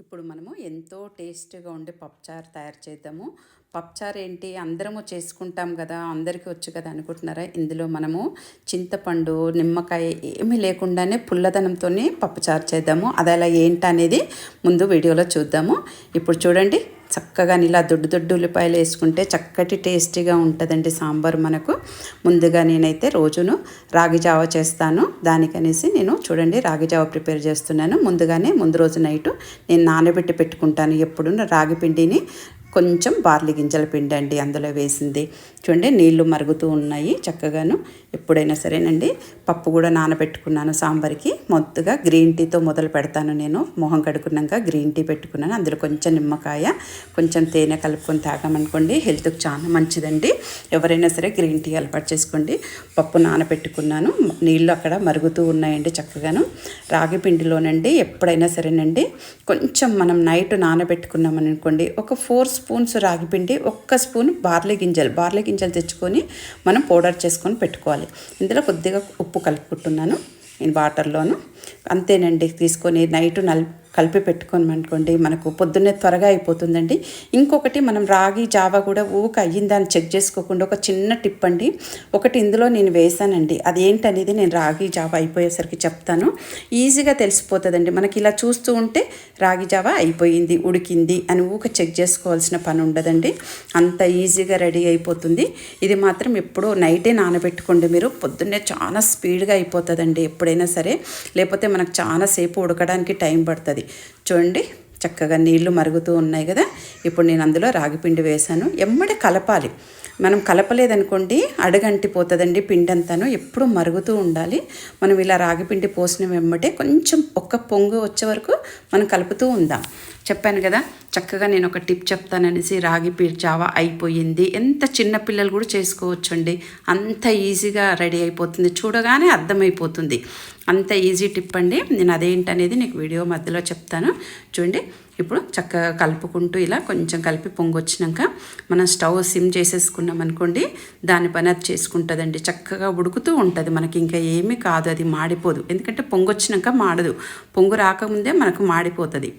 ఇప్పుడు మనము ఎంతో టేస్ట్గా ఉండే పప్పుచారు తయారు చేద్దాము. పప్పుచారు ఏంటి అందరము చేసుకుంటాం కదా అందరికీ వచ్చు కదా అనుకుంటున్నారా? ఇందులో మనము చింతపండు నిమ్మకాయ ఏమీ లేకుండానే పుల్లదనంతోనే పప్పుచారు చేద్దాము. అది అలా ఏంటనేది ముందు వీడియోలో చూద్దాము. ఇప్పుడు చూడండి. చక్కగా ఇలా దొడ్డు దొడ్డు ఉల్లిపాయలు వేసుకుంటే చక్కటి టేస్టీగా ఉంటుందండి సాంబార్ మనకు. ముందుగా నేనైతే రోజును రాగి జావ చేస్తాను. దానికనేసి నేను చూడండి రాగి జావ ప్రిపేర్ చేస్తున్నాను. ముందుగానే ముందు రోజు నైటు నేను నానబెట్టి పెట్టుకుంటాను. ఎప్పుడు రాగి పిండిని కొంచెం బార్లీ గింజల పిండి అండి అందులో వేసింది. చూడండి నీళ్ళు మరుగుతూ ఉన్నాయి చక్కగాను. ఎప్పుడైనా సరేనండి పప్పు కూడా నానబెట్టుకున్నాను సాంబార్కి. మొత్తగా గ్రీన్ టీతో మొదలు పెడతాను నేను. మొహం కడుక్కున్నాక గ్రీన్ టీ పెట్టుకున్నాను. అందులో కొంచెం నిమ్మకాయ కొంచెం తేనె కలుపుకొని తాగామనుకోండి హెల్త్కి చాలా మంచిదండి. ఎవరైనా సరే గ్రీన్ టీ అలవాటు చేసుకోండి. పప్పు నానబెట్టుకున్నాను. నీళ్ళు అక్కడ మరుగుతూ ఉన్నాయండి చక్కగాను. రాగి పిండిలోనండి ఎప్పుడైనా సరేనండి కొంచెం మనం నైట్ నానబెట్టుకున్నామని అనుకోండి ఒక ఫోర్ స్పూన్స్ రాగి పిండి ఒక్క స్పూన్ బార్లీ గింజలు. బార్లీ గింజలు తెచ్చుకొని మనం పౌడర్ చేసుకొని పెట్టుకోవాలి. ఇందులో కొద్దిగా ఉప్పు కలుపుకుంటున్నాను. నేను వాటర్లోను అంతేనండి తీసుకొని నైట్ నల్ కలిపి పెట్టుకోమనుకోండి మనకు పొద్దున్నే త్వరగా అయిపోతుందండి. ఇంకొకటి మనం రాగి జావా కూడా ఊక అయ్యిందని చెక్ చేసుకోకుండా ఒక చిన్న టిప్ అండి. ఒకటి ఇందులో నేను వేసానండి అది ఏంటనేది నేను రాగి జావా అయిపోయేసరికి చెప్తాను. ఈజీగా తెలిసిపోతుందండి. మనకి ఇలా చూస్తూ ఉంటే రాగి జావా అయిపోయింది ఉడికింది అని ఊక చెక్ చేసుకోవాల్సిన పని ఉండదండి. అంత ఈజీగా రెడీ అయిపోతుంది. ఇది మాత్రం ఎప్పుడూ నైటే నానబెట్టుకోండి మీరు. పొద్దున్నే చాలా స్పీడ్గా అయిపోతుందండి ఎప్పుడైనా సరే. లేకపోతే మనకు చాలా సేపు ఉడకడానికి టైం పడుతుంది. చూడండి చక్కగా నీళ్ళు మరుగుతూ ఉన్నాయి కదా. ఇప్పుడు నేను అందులో రాగిపిండి వేశాను. ఎమ్మడి కలపాలి. మనం కలపలేదనుకోండి అడగంటిపోతుందండి పిండి అంతాను ఎప్పుడు మరుగుతూ ఉండాలి. మనం ఇలా రాగిపిండి పోసిన వెమ్మటే కొంచెం ఒక్క పొంగు వచ్చే వరకు మనం కలుపుతూ ఉందాం. చెప్పాను కదా చక్కగా నేను ఒక టిప్ చెప్తాననేసి రాగి పీ జావా అయిపోయింది. ఎంత చిన్న పిల్లలు కూడా చేసుకోవచ్చండి. అంత ఈజీగా రెడీ అయిపోతుంది. చూడగానే అర్థమైపోతుంది. అంత ఈజీ టిప్ అండి. నేను అదేంటనేది నీకు వీడియో మధ్యలో చెప్తాను. చూడండి ఇప్పుడు చక్కగా కలుపుకుంటూ ఇలా కొంచెం కలిపి పొంగొచ్చినాక మనం స్టవ్ సిమ్ చేసేసుకున్నాం అనుకోండి దాని పని అది చేసుకుంటుందండి. చక్కగా ఉడుకుతూ ఉంటుంది. మనకి ఇంకా ఏమీ కాదు అది మాడిపోదు. ఎందుకంటే పొంగొచ్చినాక మాడదు. పొంగు రాకముందే మనకు మాడిపోతుంది.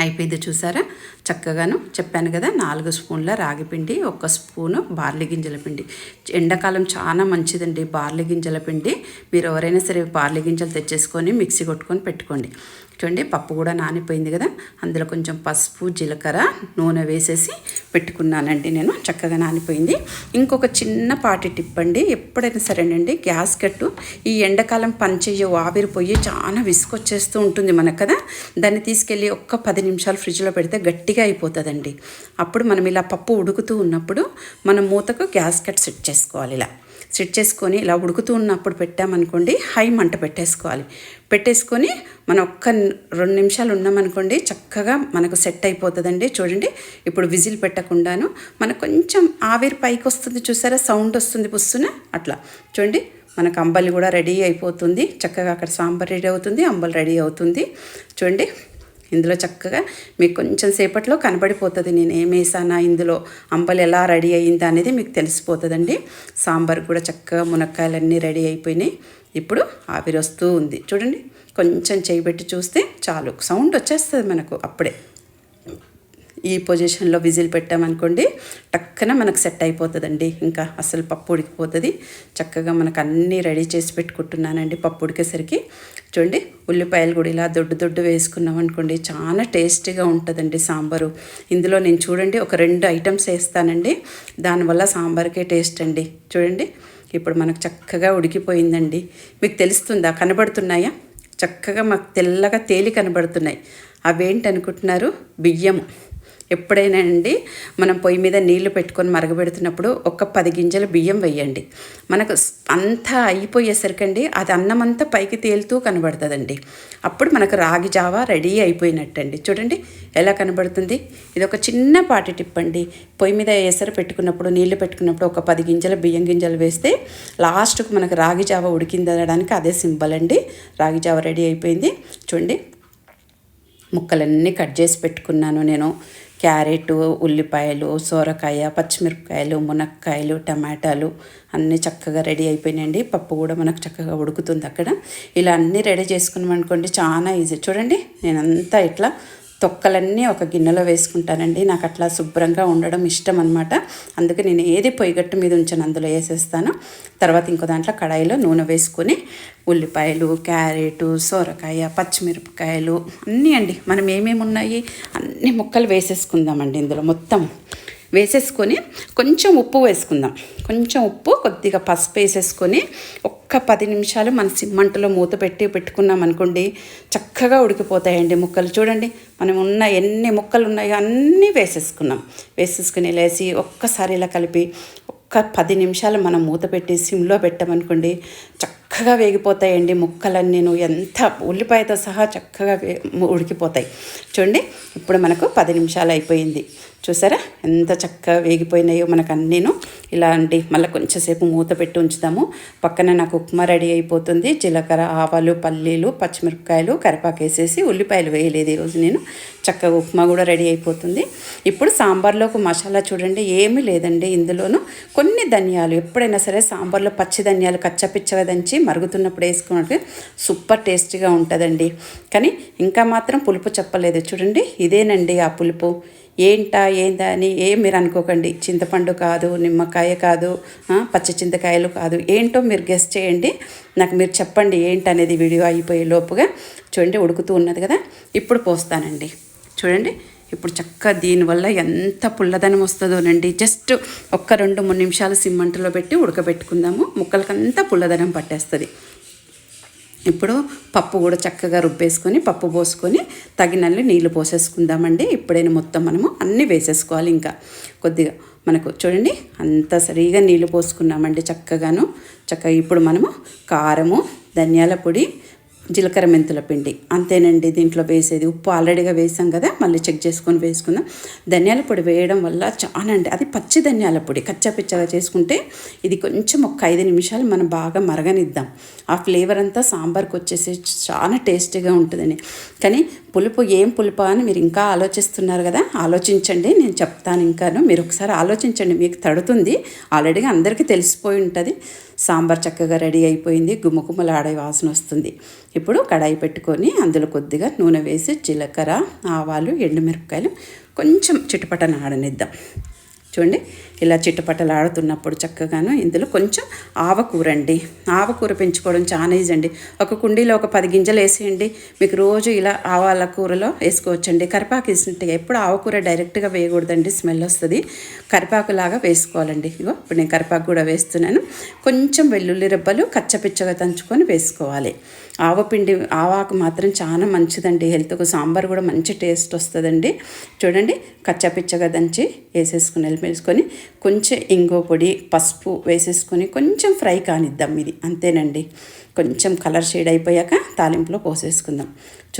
అయిపోయింది చూసారా? చక్కగాను చెప్పాను కదా నాలుగు స్పూన్ల రాగి పిండి ఒక స్పూను బార్లీ గింజల పిండి. ఎండాకాలం చాలా మంచిదండి బార్లీ గింజల పిండి. మీరు ఎవరైనా సరే బార్లీ గింజలు తెచ్చేసుకొని మిక్సీ కొట్టుకొని పెట్టుకోండి. చూడండి పప్పు కూడా నానిపోయింది కదా. అందులో కొంచెం పసుపు జీలకర్ర నూనె వేసేసి పెట్టుకున్నానండి నేను. చక్కగా నానిపోయింది. ఇంకొక చిన్న పాటి టిప్ అండి ఎప్పుడైనా సరేనండి గ్యాస్ కట్టు. ఈ ఎండాకాలం పనిచేయ ఆవిరిపోయి చాలా విసుకొచ్చేస్తూ ఉంటుంది మనకు కదా. దాన్ని తీసుకెళ్ళి ఒక్క పది నిమిషాలు ఫ్రిడ్జ్లో పెడితే గట్టిగా అయిపోతుందండి. అప్పుడు మనం ఇలా పప్పు ఉడుకుతూ ఉన్నప్పుడు మనం మూతకు గ్యాస్ కట్ సెట్ చేసుకోవాలి ఇలా. సెట్ చేసుకొని ఇలా ఉడుకుతూ ఉన్నప్పుడు పెట్టామనుకోండి హై మంట పెట్టేసుకోవాలి. పెట్టేసుకొని మనం ఒక్క రెండు నిమిషాలు ఉన్నామనుకోండి చక్కగా మనకు సెట్ అయిపోతుందండి. చూడండి ఇప్పుడు విజిల్ పెట్టకుండాను మనకు కొంచెం ఆవిరి పైకి వస్తుంది చూసారా సౌండ్ వస్తుంది పుస్తున అట్లా. చూడండి మనకు అంబలి కూడా రెడీ అయిపోతుంది. చక్కగా అక్కడ సాంబార్ రెడీ అవుతుంది అంబలి రెడీ అవుతుంది. చూడండి ఇందులో చక్కగా మీకు కొంచెం సేపట్లో కనబడిపోతుంది. నేను ఏమేసానా ఇందులో అంబలి ఎలా రెడీ అయ్యింది అనేది మీకు తెలిసిపోతుందండి. సాంబార్ కూడా చక్కగా మునక్కాయలన్నీ రెడీ అయిపోయినాయి. ఇప్పుడు ఆవిరి వస్తూ ఉంది. చూడండి కొంచెం చేయి పెట్టి చూస్తే చాలు. సౌండ్ వచ్చేస్తుంది మనకు అప్పుడే. ఈ పొజిషన్లో విజిల్ పెట్టామనుకోండి టక్కన మనకు సెట్ అయిపోతుందండి. ఇంకా అసలు పప్పు ఉడికిపోతుంది. చక్కగా మనకు అన్నీ రెడీ చేసి పెట్టుకుంటున్నానండి పప్పు ఉడికేసరికి చూడండి ఉల్లిపాయలు కూడా ఇలా దొడ్డు దొడ్డు వేసుకున్నాం అనుకోండి చాలా టేస్టీగా ఉంటుందండి సాంబారు. ఇందులో నేను చూడండి ఒక రెండు ఐటమ్స్ వేస్తానండి. దానివల్ల సాంబార్కే టేస్ట్ అండి. చూడండి ఇప్పుడు మనకు చక్కగా ఉడికిపోయిందండి. మీకు తెలుస్తుందా? కనబడుతున్నాయా? చక్కగా మాకు తెల్లగా తేలి కనబడుతున్నాయి. అవేంటి అనుకుంటున్నారు బియ్యము. ఎప్పుడైనా అండి మనం పొయ్యి మీద నీళ్ళు పెట్టుకొని మరగబెడుతున్నప్పుడు ఒక పది గింజల బియ్యం వేయండి. మనకు అంతా అయిపోయేసరికండి అది అన్నం అంతా పైకి తేలుతూ కనబడుతుందండి. అప్పుడు మనకు రాగి జావా రెడీ అయిపోయినట్టండి. చూడండి ఎలా కనబడుతుంది. ఇది ఒక చిన్న పాటి టిప్ అండి పొయ్యి మీద ఎసరు పెట్టుకున్నప్పుడు నీళ్ళు పెట్టుకున్నప్పుడు ఒక పది గింజల బియ్యం గింజలు వేస్తే లాస్ట్కు మనకు రాగి జావ ఉడికింది అనడానికి అదే సింబల్ అండి. రాగి జావ రెడీ అయిపోయింది. చూడండి ముక్కలన్నీ కట్ చేసి పెట్టుకున్నాను నేను. క్యారెట్ ఉల్లిపాయలు సోరకాయ పచ్చిమిరపకాయలు మునక్కాయలు టమాటాలు అన్నీ చక్కగా రెడీ అయిపోయినాయండి. పప్పు కూడా మనకు చక్కగా ఉడుకుతుంది అక్కడ. ఇలా అన్నీ రెడీ చేసుకున్నాం అనుకోండి చాలా ఈజీ. చూడండి నేనంతా ఇట్లా తొక్కలన్నీ ఒక గిన్నెలో వేసుకుంటానండి. నాకు అట్లా శుభ్రంగా ఉండడం ఇష్టం అనమాట అందుకే నేను ఏది పొయ్యిగట్టు మీద ఉంచాను అందులో వేసేస్తాను. తర్వాత ఇంకో దాంట్లో కడాయిలో నూనె వేసుకొని ఉల్లిపాయలు క్యారెట్ సొరకాయ పచ్చిమిరపకాయలు అన్నీ అండి. మనం ఏమేమి ఉన్నాయి అన్ని ముక్కలు వేసేసుకుందామండి ఇందులో మొత్తం. వేసేసుకొని కొంచెం ఉప్పు వేసుకుందాం. కొంచెం ఉప్పు కొద్దిగా పసుపు వేసేసుకొని ఒక్క పది నిమిషాలు మన సిమ్మంటలో మూత పెట్టి పెట్టుకున్నాం అనుకోండి చక్కగా ఉడికిపోతాయండి ముక్కలు. చూడండి మనం ఉన్న ఎన్ని ముక్కలు ఉన్నాయో అన్నీ వేసేసుకున్నాం. వేసేసుకుని లేచి ఒక్కసారి ఇలా కలిపి ఒక్క పది నిమిషాలు మనం మూత పెట్టి సిమ్లో పెట్టామనుకోండి చక్కగా వేగిపోతాయండి ముక్కలన్నీ. ఎంత ఉల్లిపాయతో సహా చక్కగా వే ఉడికిపోతాయి. చూడండి ఇప్పుడు మనకు పది నిమిషాలు అయిపోయింది. చూసారా? ఎంత చక్కగా వేగిపోయినాయో మనకు అన్నీను ఇలాంటి మళ్ళీ కొంచెంసేపు మూత పెట్టి ఉంచుదాము. పక్కన నాకు ఉప్మా రెడీ అయిపోతుంది. జీలకర్ర ఆవాలు పల్లీలు పచ్చిమిరపకాయలు కరివేపాకు వేసేసి ఉల్లిపాయలు వేయలేదు ఈరోజు నేను. చక్కగా ఉప్మా కూడా రెడీ అయిపోతుంది. ఇప్పుడు సాంబార్లోకి మసాలా చూడండి. ఏమీ లేదండి ఇందులోనూ. కొన్ని ధనియాలు ఎప్పుడైనా సరే సాంబార్లో పచ్చి ధనియాలు కచ్చపిచ్చగా దంచి మరుగుతున్నప్పుడు వేసుకున్నట్టు సూపర్ టేస్టీగా ఉంటుందండి. కానీ ఇంకా మాత్రం పులుపు చెప్పలేదు. చూడండి ఇదేనండి ఆ పులుపు. ఏంటా ఏందా అని ఏం మీరు అనుకోకండి. చింతపండు కాదు నిమ్మకాయ కాదు పచ్చ చింతకాయలు కాదు. ఏంటో మీరు గెస్ట్ చేయండి. నాకు మీరు చెప్పండి ఏంటనేది వీడియో అయిపోయే లోపుగా చూడండి ఉడుకుతూ ఉన్నది కదా. ఇప్పుడు పోస్తానండి. చూడండి ఇప్పుడు చక్కగా దీనివల్ల ఎంత పుల్లదనం వస్తుందోనండి. జస్ట్ ఒక్క రెండు మూడు నిమిషాలు సిమ్మంటలో పెట్టి ఉడకబెట్టుకుందాము. ముక్కలకంతా పుల్లదనం పట్టేస్తుంది. ఇప్పుడు పప్పు కూడా చక్కగా రుబ్బేసుకొని పప్పు పోసుకొని తగినల్లి నీళ్ళు పోసేసుకుందామండి. ఇప్పుడైనా మొత్తం మనము అన్నీ వేసేసుకోవాలి ఇంకా. కొద్దిగా మనకు చూడండి అంత సరిగా నీళ్ళు పోసుకున్నామండి చక్కగాను. చక్కగా ఇప్పుడు మనము కారము ధనియాల పొడి జీలకర్ర మెంతుల పిండి. అంతేనండి దీంట్లో వేసేది ఉప్పు ఆల్రెడీగా వేసాం కదా మళ్ళీ చెక్ చేసుకొని వేసుకుందాం. ధనియాల పొడి వేయడం వల్ల చాలా అండి అది పచ్చి ధనియాల పొడి కచ్చపిచ్చగా చేసుకుంటే ఇది కొంచెం ఒక ఐదు నిమిషాలు మనం బాగా మరగనిద్దాం. ఆ ఫ్లేవర్ అంతా సాంబార్కి వచ్చేసి చాలా టేస్టీగా ఉంటుందని కానీ పులుపు ఏం పులుపు అని మీరు ఇంకా ఆలోచిస్తున్నారు కదా ఆలోచించండి నేను చెప్తాను ఇంకాను. మీరు ఒకసారి ఆలోచించండి మీకు తడుతుంది. ఆల్రెడీగా అందరికీ తెలిసిపోయి ఉంటుంది. సాంబార్ చక్కగా రెడీ అయిపోయింది గుమ్మగుమ్మలు వాసన వస్తుంది. ఇప్పుడు కడాయి పెట్టుకొని అందులో కొద్దిగా నూనె వేసి జీలకర్ర ఆవాలు ఎండుమిరపకాయలు కొంచెం చిటపటన ఆడనిద్దాం. చూడండి ఇలా చిట్టపట్టలాడుతున్నప్పుడు చక్కగాను ఇందులో కొంచెం ఆవకూర అండి ఆవకూర పెంచుకోవడం చాలా ఈజీ అండి. ఒక కుండీలో ఒక పది గింజలు వేసేయండి. మీకు రోజు ఇలా ఆవాల కూరలో వేసుకోవచ్చండి. కరిపాకు వేసినట్టుగా ఎప్పుడు ఆవకూర డైరెక్ట్గా వేయకూడదండి స్మెల్ వస్తుంది. కరిపాకులాగా వేసుకోవాలండి. ఇగో ఇప్పుడు నేను కరిపాకు కూడా వేస్తున్నాను. కొంచెం వెల్లుల్లి రెబ్బలు కచ్చపిచ్చగా తంచుకొని వేసుకోవాలి. ఆవపిండి ఆవాకు మాత్రం చాలా మంచిదండి. హెల్త్కు సాంబార్ కూడా మంచి టేస్ట్ వస్తుందండి. చూడండి కచ్చపిచ్చగా దంచి వేసేసుకుని వేసుకొని కొంచెం ఇంగో పొడి పసుపు వేసేసుకొని కొంచెం ఫ్రై కానిద్దాం ఇది. అంతేనండి. కొంచెం కలర్ షేడ్ అయిపోయాక తాలింపులో పోసేసుకుందాం.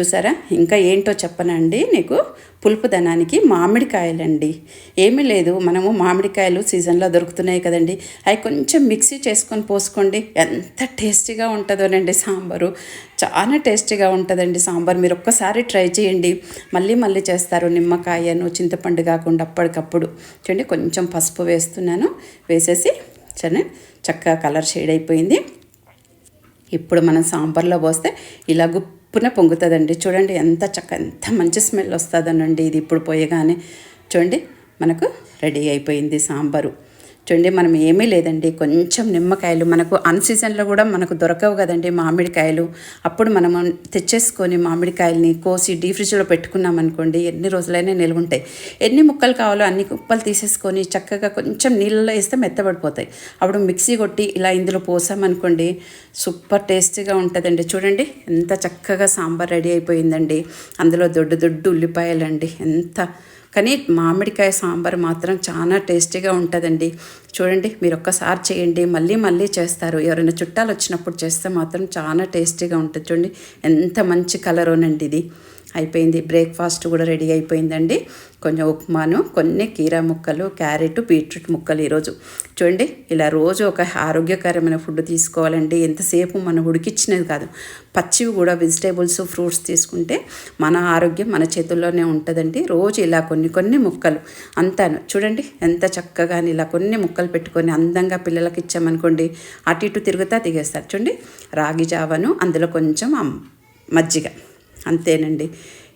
చూసారా? ఇంకా ఏంటో చెప్పనండి నీకు. పులుపుదనానికి మామిడికాయలండి. ఏమీ లేదు మనము మామిడికాయలు సీజన్లో దొరుకుతున్నాయి కదండి. అవి కొంచెం మిక్సీ చేసుకొని పోసుకోండి. ఎంత టేస్టీగా ఉంటుందోనండి సాంబారు. చాలా టేస్టీగా ఉంటుందండి సాంబార్. మీరు ఒక్కసారి ట్రై చేయండి. మళ్ళీ మళ్ళీ చేస్తారు నిమ్మకాయను చింతపండు కాకుండా అప్పటికప్పుడు. చూడండి కొంచెం పసుపు వేస్తున్నాను. వేసేసి చక్కగా కలర్ షేడ్ అయిపోయింది. ఇప్పుడు మనం సాంబార్లో పోస్తే ఇలా గుప్పున పొంగుతుందండి. చూడండి ఎంత చక్క ఎంత మంచి స్మెల్ వస్తుందనండి. ఇది ఇప్పుడు పోయగానే చూడండి మనకు రెడీ అయిపోయింది సాంబారు. చూడండి మనం ఏమీ లేదండి. కొంచెం నిమ్మకాయలు మనకు అన్ సీజన్లో కూడా మనకు దొరకవు కదండి మామిడికాయలు. అప్పుడు మనం తెచ్చేసుకొని మామిడికాయలని కోసి డీ ఫ్రిడ్జ్లో పెట్టుకున్నాం అనుకోండి ఎన్ని రోజులైనా నిల్వ ఉంటాయి ఎన్ని ముక్కలు కావాలో అన్ని కుప్పలు తీసేసుకొని చక్కగా కొంచెం నీళ్ళలో వేస్తే మెత్తబడిపోతాయి. అప్పుడు మిక్సీ కొట్టి ఇలా ఇందులో పోసామనుకోండి సూపర్ టేస్టీగా ఉంటుందండి. చూడండి ఎంత చక్కగా సాంబార్ రెడీ అయిపోయిందండి. అందులో దొడ్డు దొడ్డు ఉల్లిపాయలండి ఎంత కానీ మామిడికాయ సాంబార్ మాత్రం చాలా టేస్టీగా ఉంటుందండి. చూడండి మీరు ఒక్కసారి చేయండి మళ్ళీ మళ్ళీ చేస్తారు. ఎవరైనా చుట్టాలు వచ్చినప్పుడు చేస్తే మాత్రం చాలా టేస్టీగా ఉంటుంది. చూడండి ఎంత మంచి కలరోనండి ఇది. అయిపోయింది. బ్రేక్ఫాస్ట్ కూడా రెడీ అయిపోయిందండి. కొంచెం ఉప్మాను కొన్ని కీరా ముక్కలు క్యారెట్ బీట్రూట్ ముక్కలు ఈరోజు. చూడండి ఇలా రోజు ఒక ఆరోగ్యకరమైన ఫుడ్ తీసుకోవాలండి. ఎంతసేపు మనం ఉడికిచ్చినది కాదు. పచ్చివి కూడా వెజిటేబుల్స్ ఫ్రూట్స్ తీసుకుంటే మన ఆరోగ్యం మన చేతుల్లోనే ఉంటుందండి. రోజు ఇలా కొన్ని కొన్ని ముక్కలు అంతాను. చూడండి ఎంత చక్కగా ఇలా కొన్ని ముక్కలు పెట్టుకొని అందంగా పిల్లలకి ఇచ్చామనుకోండి అటు ఇటు తిరుగుతా దిగేస్తారు చూడండి రాగి జావను అందులో కొంచెం మజ్జిగ. అంతేనండి.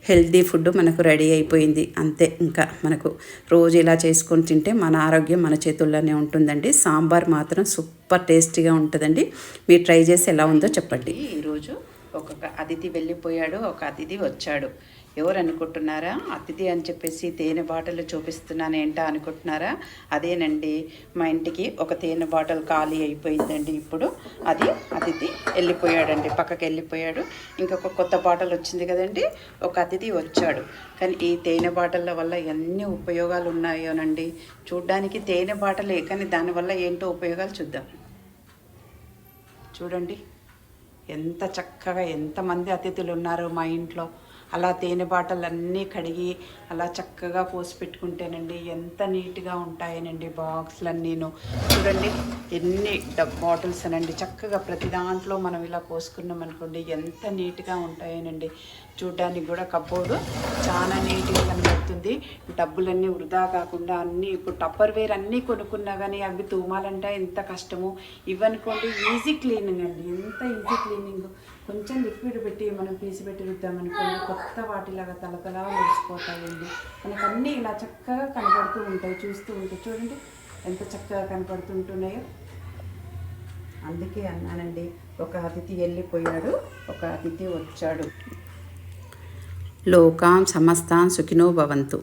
హెల్తీ ఫుడ్ మనకు రెడీ అయిపోయింది. అంతే. ఇంకా మనకు రోజు ఇలా చేసుకొని తింటే మన ఆరోగ్యం మన చేతుల్లోనే ఉంటుందండి. సాంబార్ మాత్రం సూపర్ టేస్టీగా ఉంటుందండి. మీరు ట్రై చేసి ఎలా ఉందో చెప్పండి. ఈరోజు ఒక్కొక్క అతిథి వెళ్ళిపోయాడు. ఒక అతిథి వచ్చాడు. ఎవరు అనుకుంటున్నారా అతిథి అని చెప్పేసి తేనె బాటలు చూపిస్తున్నాను ఏంటా అనుకుంటున్నారా? అదేనండి మా ఇంటికి ఒక తేనె బాటల్ ఖాళీ అయిపోయిందండి ఇప్పుడు. అది అతిథి వెళ్ళిపోయాడండి పక్కకి వెళ్ళిపోయాడు. ఇంకొక కొత్త బాటల్ వచ్చింది కదండి ఒక అతిథి వచ్చాడు. కానీ ఈ తేనె బాటల వల్ల ఎన్ని ఉపయోగాలు ఉన్నాయోనండి? చూడ్డానికి తేనె బాటలే కానీ దానివల్ల ఏంటో ఉపయోగాలు చూద్దాం. చూడండి ఎంత చక్కగా ఎంతమంది అతిథులు ఉన్నారు మా ఇంట్లో. అలా తేనె బాటలన్నీ కడిగి అలా చక్కగా పోసి పెట్టుకుంటేనండి ఎంత నీట్గా ఉంటాయనండి బాక్స్లన్నీను. చూడండి ఎన్ని డబ్ బాటిల్స్ అనండి. చక్కగా ప్రతి దాంట్లో మనం ఇలా పోసుకున్నాం అనుకోండి ఎంత నీట్గా ఉంటాయనండి. చూడ్డానికి కూడా కబ్బోర్డు చాలా నీట్గా కనబడుతుంది. డబ్బులన్నీ వృధా కాకుండా అన్నీ ఇప్పుడు టప్పర్ వేర్ అన్నీ కొనుక్కున్నా కానీ అవి తూమాలంటే ఎంత కష్టము. ఇవనుకోండి ఈజీ క్లీనింగ్ అండి. ఎంత ఈజీ క్లీనింగ్. కొంచెం లిక్విడ్ పెట్టి మనం పీసి పెట్టి రుద్దామనుకోండి కొత్త వాటిలాగా తలతలా మెరిసిపోతాయండి. మనకు అన్నీ ఇలా చక్కగా కనబడుతూ ఉంటాయి చూస్తూ ఉంటే చూడండి ఎంత చక్కగా కనపడుతుంటున్నాయో. అందుకే అన్నానండి ఒక అతిథి వెళ్ళిపోయాడు ఒక అతిథి వచ్చాడు. లోకాం సమస్తాం సుఖినో భవంతు.